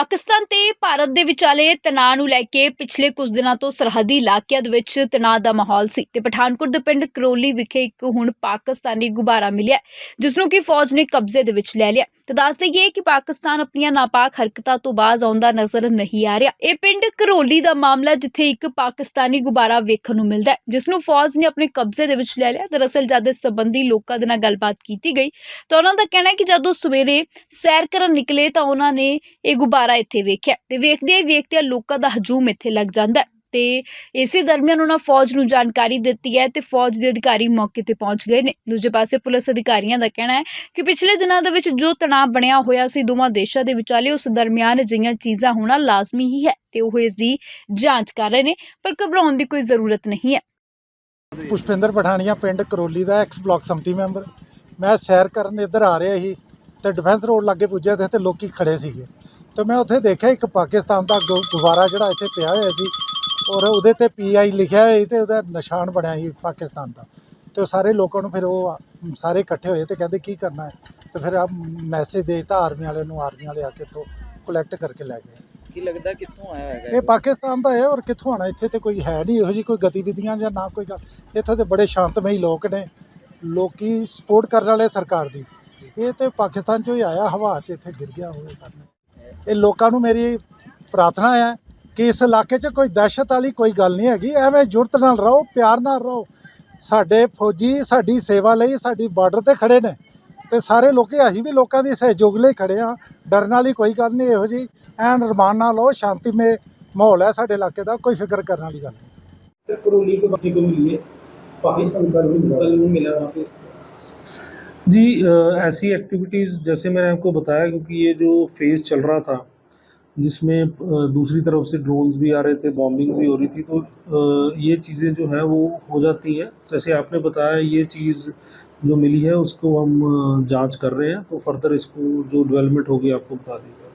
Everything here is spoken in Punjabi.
ਪਾਕਿਸਤਾਨ ਤੇ ਭਾਰਤ ਦੇ ਵਿਚਾਲੇ ਤਣਾਅ ਨੂੰ ਲੈ ਕੇ ਪਿਛਲੇ ਕੁਝ ਦਿਨਾਂ ਤੋਂ ਸਰਹੱਦੀ ਇਲਾਕਿਆਂ ਦੇ ਵਿੱਚ ਤਣਾਅ ਦਾ ਮਾਹੌਲ ਸੀ ਤੇ ਪਠਾਨਕੋਟ ਦੇ ਪਿੰਡ ਕਰੋਲੀ ਵਿਖੇ ਇੱਕ ਹੁਣ ਪਾਕਿਸਤਾਨੀ ਗੁਬਾਰਾ ਮਿਲਿਆ ਜਿਸ ਨੂੰ ਕਿ ਫੌਜ ਨੇ ਕਬਜ਼ੇ ਦੇ ਵਿੱਚ ਲੈ ਲਿਆ। ਤੇ ਦੱਸ ਦਈਏ ਕਿ ਪਾਕਿਸਤਾਨ ਆਪਣੀਆਂ ਨਾਪਾਕ ਹਰਕਤਾਂ ਤੋਂ ਬਾਜ਼ ਆਉਂਦਾ ਨਜ਼ਰ ਨਹੀਂ ਆ ਰਿਹਾ। ਇਹ ਪਿੰਡ ਕਰੋਲੀ ਦਾ ਮਾਮਲਾ ਜਿੱਥੇ ਇੱਕ ਪਾਕਿਸਤਾਨੀ ਗੁਬਾਰਾ ਵੇਖਣ ਨੂੰ ਮਿਲਦਾ ਹੈ ਜਿਸ ਨੂੰ ਫੌਜ ਨੇ ਆਪਣੇ ਕਬਜ਼ੇ ਦੇ ਵਿੱਚ ਲੈ ਲਿਆ। ਦਰਅਸਲ ਜਦ ਇਸ ਸੰਬੰਧੀ ਲੋਕਾਂ ਦੇ ਨਾਲ ਗੱਲਬਾਤ ਕੀਤੀ ਗਈ ਤਾਂ ਉਹਨਾਂ ਦਾ ਕਹਿਣਾ ਹੈ ਕਿ ਜਦੋਂ ਸਵੇਰੇ ਸੈਰ ਕਰਨ ਨਿਕਲੇ ਤਾਂ ਉਹਨਾਂ ਨੇ ਇਹ ਗੁਬਾਰਾ ਇੱਥੇ ਵੇਖਿਆ ਤੇ ਵੇਖਦੇ ਵੇਖਦੇ ਲੋਕਾਂ ਦਾ ਹਜੂਮ ਇੱਥੇ ਲੱਗ ਜਾਂਦਾ ਤੇ ਇਸੇ ਦਰਮਿਆਨ ਉਹਨਾਂ ਫੌਜ ਨੂੰ ਜਾਣਕਾਰੀ ਦਿੱਤੀ ਹੈ ਤੇ ਫੌਜ ਦੇ ਅਧਿਕਾਰੀ ਮੌਕੇ ਤੇ ਪਹੁੰਚ ਗਏ ਨੇ। ਦੂਜੇ ਪਾਸੇ ਪੁਲਿਸ ਅਧਿਕਾਰੀਆਂ ਦਾ ਕਹਿਣਾ ਹੈ ਕਿ ਪਿਛਲੇ ਦਿਨਾਂ ਦੇ ਵਿੱਚ ਜੋ ਤਣਾਅ ਬਣਿਆ ਹੋਇਆ ਸੀ ਦੋਵਾਂ ਦੇਸ਼ਾਂ ਦੇ ਵਿਚਾਲੇ, ਉਸ ਦਰਮਿਆਨ ਅਜਿਹੀਆਂ ਚੀਜ਼ਾਂ ਹੋਣਾ ਲਾਜ਼ਮੀ ਹੀ ਹੈ ਤੇ ਉਹ ਇਸ ਦੀ ਜਾਂਚ ਕਰ ਰਹੇ ਨੇ, ਪਰ ਘਬਰਾਉਣ ਦੀ ਕੋਈ ਜ਼ਰੂਰਤ ਨਹੀਂ ਹੈ। ਪੁਸ਼ਪਿੰਦਰ ਪਠਾਨੀਆ ਪਿੰਡ ਕਰੋਲੀ ਦਾ ਐਕਸ ਬਲਾਕ ਸੰਮਤੀ ਮੈਂਬਰ। ਮੈਂ ਸੈਰ ਕਰਨ ਇੱਧਰ ਆ ਰਿਹਾ ਸੀ ਤੇ ਡਿਫੈਂਸ ਰੋਡ ਲਾਗੇ ਪੁੱਜਿਆ ਤੇ ਲੋਕੀ ਖੜੇ ਸੀਗੇ। ਤੇ ਮੈਂ ਉੱਥੇ ਦੇਖਿਆ ਇੱਕ ਪਾਕਿਸਤਾਨ ਦਾ ਗੁਬਾਰਾ ਜਿਹੜਾ ਇੱਥੇ ਪਿਆ ਹੋਇਆ ਸੀ। ਔਰ ਉਹਦੇ ਤੇ ਪੀਆਈ ਲਿਖਿਆ ਹੋਇਆ ਸੀ ਤੇ ਉਹਦਾ ਨਿਸ਼ਾਨ ਬਣਿਆ ਸੀ ਪਾਕਿਸਤਾਨ ਦਾ। ਤੇ ਸਾਰੇ ਲੋਕਾਂ ਨੂੰ ਫਿਰ ਉਹ ਸਾਰੇ ਇਕੱਠੇ ਹੋਏ ਤੇ ਕਹਿੰਦੇ ਕੀ ਕਰਨਾ ਹੈ? ਤੇ ਫਿਰ ਆ ਮੈਸੇਜ ਦੇਤਾ ਆਰਮੀ ਵਾਲੇ ਨੂੰ ਆਰਮੀ ਵਾਲੇ ਆ ਕੇ ਇੱਥੋਂ ਕਲੈਕਟ ਕਰਕੇ ਲੈ ਗਏ। ਕੀ ਲੱਗਦਾ ਕਿੱਥੋਂ ਆਇਆ ਹੈਗਾ ਇਹ? ਪਾਕਿਸਤਾਨ ਦਾ ਹੈ ਔਰ ਕਿੱਥੋਂ ਆਣਾ ਇੱਥੇ ਤੇ ਕੋਈ ਹੈ ਨਹੀਂ ਇਹੋ ਜੀ ਕੋਈ ਗਤੀਵਿਧੀਆਂ ਜਾਂ ਨਾ ਕੋਈ ਗੱਲ। ਇੱਥੇ ਤੇ ਬੜੇ ਸ਼ਾਂਤਮਈ ਲੋਕ ਨੇ। ਲੋਕੀ ਸਪੋਰਟ ਕਰਨ ਵਾਲੇ ਸਰਕਾਰ ਦੀ। ਇਹ ਤੇ ਪਾਕਿਸਤਾਨ ਚੋਂ ਹੀ ਆਇਆ ਹਵਾ 'ਚ ਇੱਥੇ ਗਿਰ ਗਿਆ ਹੋਵੇ। ਕਰਨ ਇਹ ਲੋਕਾਂ ਨੂੰ ਮੇਰੀ ਪ੍ਰਾਰਥਨਾ ਹੈ ਕਿ ਇਸ ਇਲਾਕੇ 'ਚ ਕੋਈ ਦਹਿਸ਼ਤ ਵਾਲੀ ਕੋਈ ਗੱਲ ਨਹੀਂ ਹੈਗੀ। ਐਵੇਂ ਜੁਰਤ ਨਾਲ ਰਹੋ, ਪਿਆਰ ਨਾਲ ਰਹੋ। ਸਾਡੇ ਫੌਜੀ, ਸਾਡੀ ਸੇਵਾ ਲਈ ਸਾਡੀ ਬਾਰਡਰ ਤੇ ਖੜੇ ਨੇ ਤੇ ਸਾਰੇ ਲੋਕੀ, ਅਸੀਂ ਵੀ ਲੋਕਾਂ ਦੀ ਸਹਿਯੋਗ ਲਈ ਖੜੇ ਆ ਡਰਨ ਵਾਲੀ ਕੋਈ ਗੱਲ ਨਹੀਂ, ਇਹੋ ਜੀ ਐਨ ਰਮਾਨ ਨਾਲ ਲੋ ਸ਼ਾਂਤੀਮੇ ਮਾਹੌਲ ਹੈ ਸਾਡੇ ਇਲਾਕੇ ਦਾ, ਕੋਈ ਫਿਕਰ ਕਰਨ ਵਾਲੀ ਗੱਲ ਨਹੀਂ। ਸਰ, ਕਰੋਲੀ ਤੋਂ ਬਾਕੀ ਕੋ ਮਿਲੀਏ। ਪਾਕਿਸਤਾਨ ਦਾ ਵੀ ਮਿਲਾ ਵਾਪਸ जी ऐसी एक्टिविटीज़ जैसे मैंने आपको बताया क्योंकि ये जो फ़ेज़ चल रहा था, जिसमें दूसरी तरफ़ से ड्रोन्स भी आ रहे थे बॉम्बिंग भी हो रही थी तो ये चीज़ें जो हैं वो हो जाती हैं। जैसे आपने बताया, ये चीज़ जो मिली है, उसको हम जाँच कर रहे हैं तो फर्दर इसको जो डेवलपमेंट होगी, आपको बता देंगे।